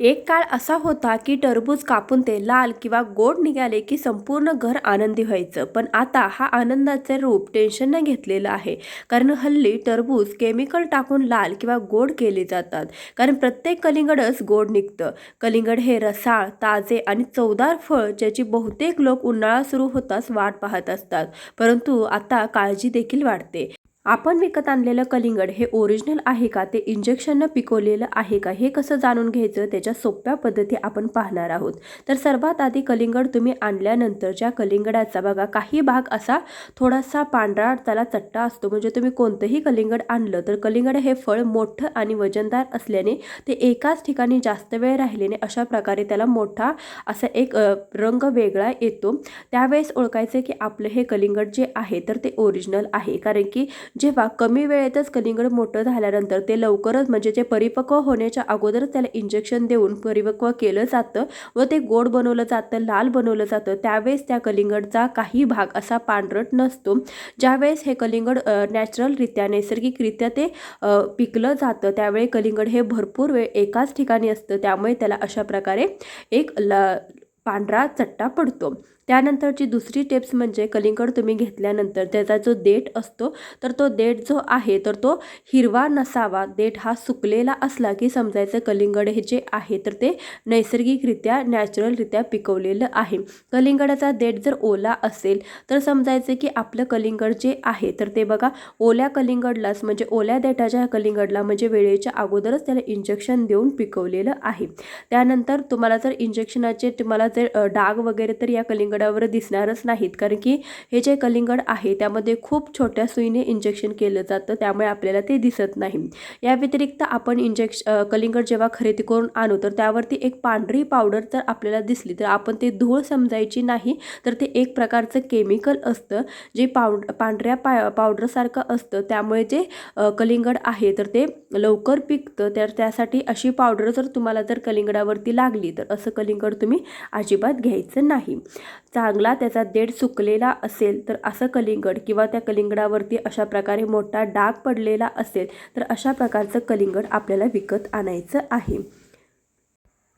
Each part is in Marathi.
एक काळ असा होता की टरबूज कापून ते लाल किंवा गोड निघाले की संपूर्ण घर आनंदी व्हायचं. पण आता हा आनंदाचे रूप टेन्शनने घेतलेलं आहे. कारण हल्ली टरबूज केमिकल टाकून लाल किंवा गोड केले जातात. कारण प्रत्येक कलिंगडच गोड निघतं. कलिंगड हे रसाळ ताजे आणि चवदार फळ ज्याची बहुतेक लोक उन्हाळा सुरू होताच वाट पाहत असतात. परंतु आता काळजी देखील वाढते. आपण विकत आणलेलं कलिंगड हे ओरिजिनल आहे का? ते इंजेक्शननं पिकवलेलं आहे का? हे कसं जाणून घ्यायचं? त्याच्या सोप्या पद्धती आपण पाहणार आहोत. तर सर्वात आधी कलिंगड तुम्ही आणल्यानंतरच्या कलिंगडाचा बघा. काही भाग असा थोडासा पांढरा त्याला चट्टा असतो. म्हणजे तुम्ही कोणतंही कलिंगड आणलं तर कलिंगड हे फळ मोठं आणि वजनदार असल्याने ते एकाच ठिकाणी जास्त वेळ राहिल्याने अशा प्रकारे त्याला मोठा असा एक रंग वेगळा येतो. त्यावेळेस ओळखायचं की आपलं हे कलिंगड जे आहे तर ते ओरिजिनल आहे. कारण की जेव्हा कमी वेळेतच कलिंगड मोठं झाल्यानंतर ते लवकरच म्हणजे जे परिपक्व होण्याच्या अगोदरच त्याला इंजेक्शन देऊन परिपक्व केलं जातं व ते गोड बनवलं जातं लाल बनवलं जातं. त्यावेळेस त्या कलिंगडचा काही भाग असा पांढरट नसतो. ज्यावेळेस हे कलिंगड नॅचरलरित्या नैसर्गिकरित्या ते पिकलं जातं त्यावेळी कलिंगड हे भरपूर वेळ एकाच ठिकाणी असतं. त्यामुळे त्याला अशा प्रकारे एक ल पांढरा चट्टा पडतो. त्यानंतरची दुसरी टिप्स म्हणजे कलिंगड तुम्ही घेतल्यानंतर त्याचा जो देठ असतो तर तो देठ जो आहे तर तो हिरवा नसावा. देठ हा सुकलेला असला की समजायचं कलिंगड हे जे आहे तर ते नैसर्गिकरित्या नॅचरलरित्या पिकवलेलं आहे. कलिंगडाचा देठ जर ओला असेल तर समजायचं की आपलं कलिंगड जे आहे तर ते बघा ओल्या कलिंगडलाच म्हणजे ओल्या देठाच्या कलिंगडला म्हणजे वेळेच्या अगोदरच त्याला इंजेक्शन देऊन पिकवलेलं आहे. त्यानंतर तुम्हाला जर इंजेक्शनाचे तुम्हाला जर डाग वगैरे तर या कलिंगड कलिंगडावर दिसणारच नाहीत. कारण की हे जे कलिंगड आहे त्यामध्ये खूप छोट्या सुईने इंजेक्शन केलं जातं. त्यामुळे आपल्याला ते दिसत नाही. या व्यतिरिक्त आपण इंजेक्श कलिंगड जेव्हा खरेदी करून आणू तर त्यावरती एक पांढरी पावडर जर आपल्याला दिसली. तर आपण ते धूळ समजायची नाही तर ते एक प्रकारचं केमिकल असतं जे पावड पांढऱ्या पा पावडरसारखं असतं. त्यामुळे जे कलिंगड आहे तर ते लवकर पिकतं. तर त्यासाठी अशी पावडर जर तुम्हाला जर कलिंगडावरती लागली तर असं कलिंगड तुम्ही अजिबात घ्यायचं नाही. चांगला त्याचा देठ सुकलेला असेल तर असं कलिंगड किंवा त्या कलिंगडावरती अशा प्रकारे मोठा डाग पडलेला असेल तर अशा प्रकारचं कलिंगड आपल्याला विकत आणायचं आहे.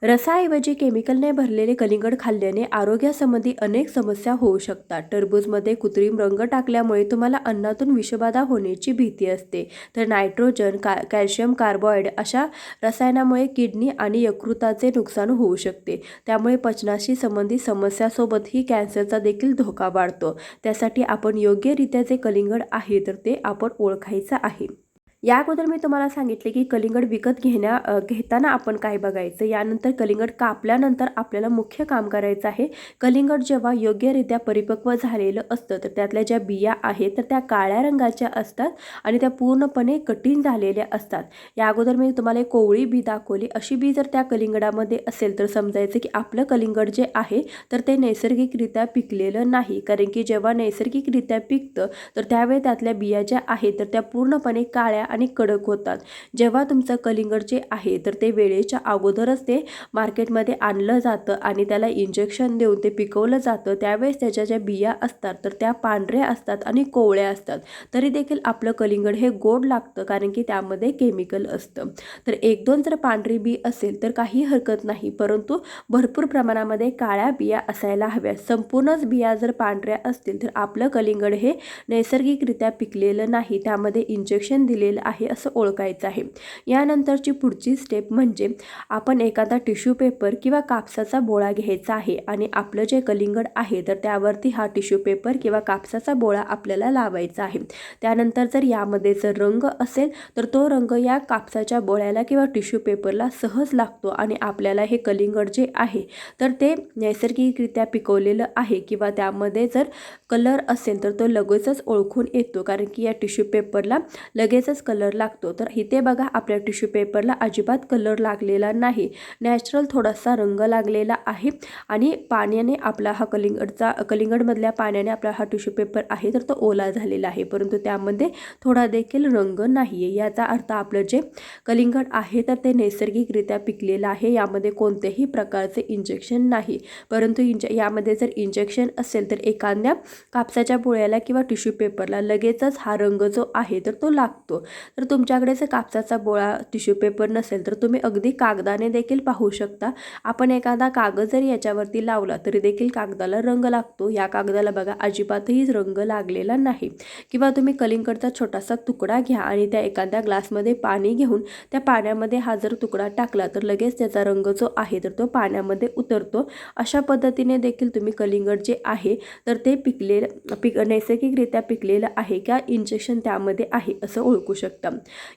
रसाऐवजी केमिकलने भरलेले कलिंगड खाल्ल्याने आरोग्यासंबंधी अनेक समस्या होऊ शकतात. टरबूजमध्ये कृत्रिम रंग टाकल्यामुळे तुम्हाला अन्नातून विषबाधा होण्याची भीती असते. तर नायट्रोजन का कॅल्शियम कार्बोहायड अशा रसायनामुळे किडनी आणि यकृताचे नुकसान होऊ शकते. त्यामुळे पचनाशी संबंधित समस्यासोबत ही कॅन्सरचा देखील धोका वाढतो. त्यासाठी आपण योग्यरित्या जे कलिंगड आहे तर ते आपण ओळखायचं आहे. या अगोदर मी तुम्हाला सांगितले की कलिंगड विकत घेण्या घेताना आपण काय बघायचं? यानंतर कलिंगड कापल्यानंतर आपल्याला मुख्य काम करायचं आहे. कलिंगड जेव्हा योग्यरित्या परिपक्व झालेलं असतं तर त्यातल्या ज्या बिया आहेत तर त्या काळ्या रंगाच्या असतात आणि त्या पूर्णपणे कठीण झालेल्या असतात. या अगोदर मी तुम्हाला एक कोवळी बी दाखवली. अशी बी जर त्या कलिंगडामध्ये असेल तर समजायचं की आपलं कलिंगड जे आहे तर ते नैसर्गिकरित्या पिकलेलं नाही. कारण की जेव्हा नैसर्गिकरित्या पिकतं तर त्यावेळी त्यातल्या बिया ज्या आहेत तर त्या पूर्णपणे काळ्या आणि कडक होतात. जेव्हा तुमचं कलिंगड जे आहे तर ते वेळेच्या अगोदरच ते मार्केटमध्ये आणलं जातं आणि त्याला इंजेक्शन देऊन ते पिकवलं जातं. त्यावेळेस त्याच्या ज्या बिया असतात तर त्या पांढऱ्या असतात आणि कोवळ्या असतात. तरी देखील आपलं कलिंगड हे गोड लागतं कारण की त्यामध्ये केमिकल असतं. तर एक दोन जर पांढरी बी असेल तर काही हरकत नाही. परंतु भरपूर प्रमाणामध्ये काळ्या बिया असायला हव्यात. संपूर्णच बिया जर पांढऱ्या असतील तर आपलं कलिंगड हे नैसर्गिकरित्या पिकलेलं नाही. त्यामध्ये इंजेक्शन दिलेलं आहे असं ओळखायचं आहे. यानंतरची पुढची स्टेप म्हणजे आपण एखादा टिश्यू पेपर किंवा कापसाचा बोळा घ्यायचा आहे आणि आपलं जे कलिंगड आहे तर त्यावरती हा टिश्यू पेपर किंवा कापसाचा बोळा आपल्याला लावायचा आहे. त्यानंतर जर यामध्ये जर रंग असेल तर तो रंग या कापसाच्या बोळ्याला किंवा टिश्यू पेपरला सहज लागतो आणि आपल्याला हे कलिंगड जे आहे तर ते नैसर्गिकरित्या पिकवलेलं आहे किंवा त्यामध्ये जर कलर असेल तर तो लगेचच ओळखून येतो. कारण की या टिश्यू पेपरला लगेचच कलर लागतो. तर इथे बघा आपल्या टिश्यू पेपरला अजिबात कलर लागलेला नाही. नॅचरल थोडासा रंग लागलेला आहे आणि पाण्याने आपला हा कलिंगडचा कलिंगडमधल्या पाण्याने आपला हा टिश्यू पेपर आहे तर तो ओला झालेला आहे. परंतु त्यामध्ये थोडा देखील रंग नाही आहे याचा अर्थ आपलं जे कलिंगड आहे तर ते नैसर्गिकरित्या पिकलेलं आहे. यामध्ये कोणत्याही प्रकारचे इंजेक्शन नाही. परंतु इंज यामध्ये जर इंजेक्शन असेल तर एखाद्या कापसाच्या पोळ्याला किंवा टिश्यू पेपरला लगेचच हा रंग जो आहे तर तो लागतो. तर तुमच्याकडे जर कापसाचा बोळा टिश्यू पेपर नसेल तर तुम्ही अगदी कागदाने देखील पाहू शकता. आपण एखादा कागद जरी याच्यावरती लावला तरी देखील कागदाला रंग लागतो. या कागदाला बघा अजिबातही रंग लागलेला नाही. किंवा तुम्ही कलिंगडचा छोटासा तुकडा घ्या आणि त्या एखाद्या ग्लासमध्ये पाणी घेऊन त्या पाण्यामध्ये हा जर तुकडा टाकला तर लगेच त्याचा रंग जो आहे तर तो पाण्यामध्ये उतरतो. अशा पद्धतीने देखील तुम्ही कलिंगड जे आहे तर ते पिकलेलं पिक नैसर्गिकरित्या पिकलेलं आहे का इंजेक्शन त्यामध्ये आहे असं ओळखू शकता.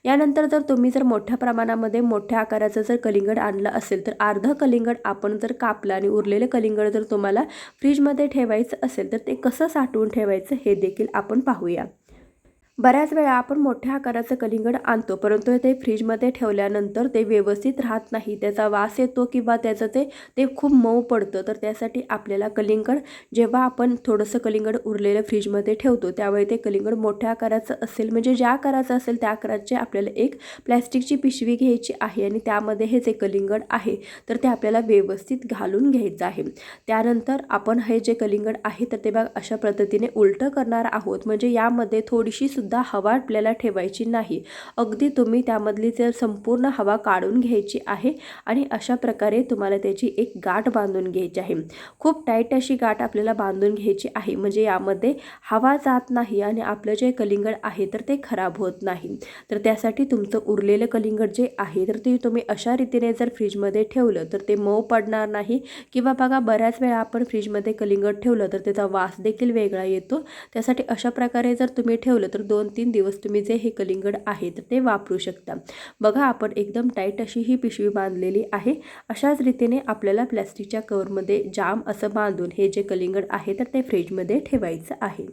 यानंतर जर तुम्ही जर मोठ्या प्रमाणामध्ये मोठ्या आकाराचं जर कलिंगड आणलं असेल तर अर्धं कलिंगड आपण जर कापलं आणि उरलेलं कलिंगड जर तुम्हाला फ्रीजमध्ये ठेवायचं असेल तर ते कसं साठवून ठेवायचं हे देखील आपण पाहूया. बऱ्याच वेळा आपण मोठ्या आकाराचं कलिंगड आणतो परंतु ते फ्रीजमध्ये ठेवल्यानंतर ते व्यवस्थित राहत नाही. त्याचा वास येतो किंवा त्याचं ते ते खूप मऊ पडतं. तर त्यासाठी आपल्याला कलिंगड जेव्हा आपण थोडंसं कलिंगड उरलेलं फ्रीजमध्ये ठेवतो त्यावेळी ते कलिंगड मोठ्या आकाराचं असेल. म्हणजे ज्या आकाराचं असेल त्या आकाराचे आपल्याला एक प्लॅस्टिकची पिशवी घ्यायची आहे आणि त्यामध्ये हे जे कलिंगड आहे तर ते आपल्याला व्यवस्थित घालून घ्यायचं आहे. त्यानंतर आपण हे जे कलिंगड आहे तर ते बघ अशा पद्धतीने उलटं करणार आहोत. म्हणजे यामध्ये थोडीशी सुद्धा सुद्धा हवा आपल्याला ठेवायची नाही. अगदी तुम्ही त्यामधली जर संपूर्ण हवा काढून घ्यायची आहे आणि अशा प्रकारे तुम्हाला त्याची एक गाठ बांधून घ्यायची आहे. खूप टाईट अशी गाठ आपल्याला बांधून घ्यायची आहे. म्हणजे यामध्ये हवा जात नाही आणि आपलं जे कलिंगड आहे तर ते खराब होत नाही. तर त्यासाठी तुमचं उरलेलं कलिंगड जे आहे तर ते तुम्ही अशा रीतीने जर फ्रीजमध्ये ठेवलं तर ते मऊ पडणार नाही. किंवा बघा बऱ्याच वेळा आपण फ्रीजमध्ये कलिंगड ठेवलं तर त्याचा वास देखील वेगळा येतो. त्यासाठी अशा प्रकारे जर तुम्ही ठेवलं तर दोन दोन तीन दिवस तुम्ही जे हे कलिंगड आहे तर ते वापरू शकता. बघा आपण एकदम टाईट अशी ही पिशवी बांधलेली आहे. अशाच रीतीने आपल्याला प्लॅस्टिकच्या कवरमध्ये जाम असं बांधून हे जे कलिंगड आहे तर ते फ्रीजमध्ये ठेवायचं आहे.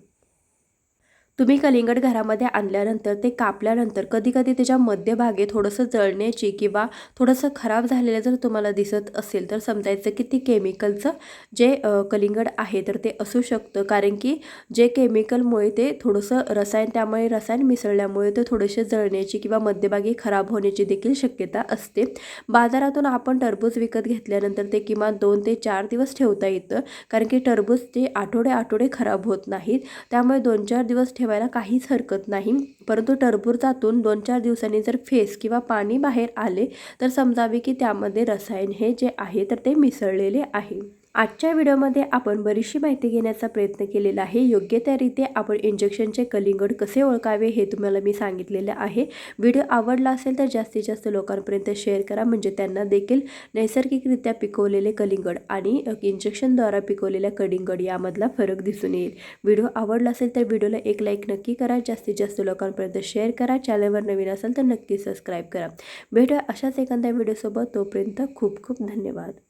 तुम्ही कलिंगड घरामध्ये आणल्यानंतर ते कापल्यानंतर कधी कधी त्याच्या मध्यभागी थोडंसं जळण्याची किंवा थोडंसं खराब झालेलं जर तुम्हाला दिसत असेल तर समजायचं की ती केमिकलचं जे कलिंगड आहे तर ते असू शकतं. कारण की जे केमिकलमुळे ते थोडंसं रसायन त्यामुळे रसायन मिसळल्यामुळे ते थोडेसे जळण्याची किंवा मध्यभागी खराब होण्याची देखील शक्यता असते. बाजारातून आपण टरबूज विकत घेतल्यानंतर ते किमान दोन ते चार दिवस ठेवता येतं. कारण की टरबूज ते आठवडे आठवडे खराब होत नाहीत. त्यामुळे दोन चार दिवस ठेव ठेवायला काहीच हरकत नाही. परंतु टरबूजातून दोन चार दिवसांनी जर फेस किंवा पाणी बाहेर आले तर समजावे की त्यामध्ये रसायन हे जे आहे तर ते मिसळलेले आहे. आजच्या व्हिडिओमध्ये आपण बरीचशी माहिती घेण्याचा प्रयत्न केलेला आहे. योग्य त्या रीते आपण इंजेक्शनचे कलिंगड कसे ओळखावे हे तुम्हाला मी सांगितलेलं आहे. व्हिडिओ आवडला असेल तर जास्तीत जास्त लोकांपर्यंत शेअर करा. म्हणजे त्यांना देखील नैसर्गिकरित्या पिकवलेले कलिंगड आणि इंजेक्शनद्वारा पिकवलेल्या कलिंगड यामधला फरक दिसून येईल. व्हिडिओ आवडला असेल तर व्हिडिओला एक लाईक नक्की करा. जास्तीत जास्त लोकांपर्यंत शेअर करा. चॅनलवर नवीन असेल तर नक्की सबस्क्राईब करा. भेटूया अशाच एखाद्या व्हिडिओसोबत. तोपर्यंत खूप खूप धन्यवाद.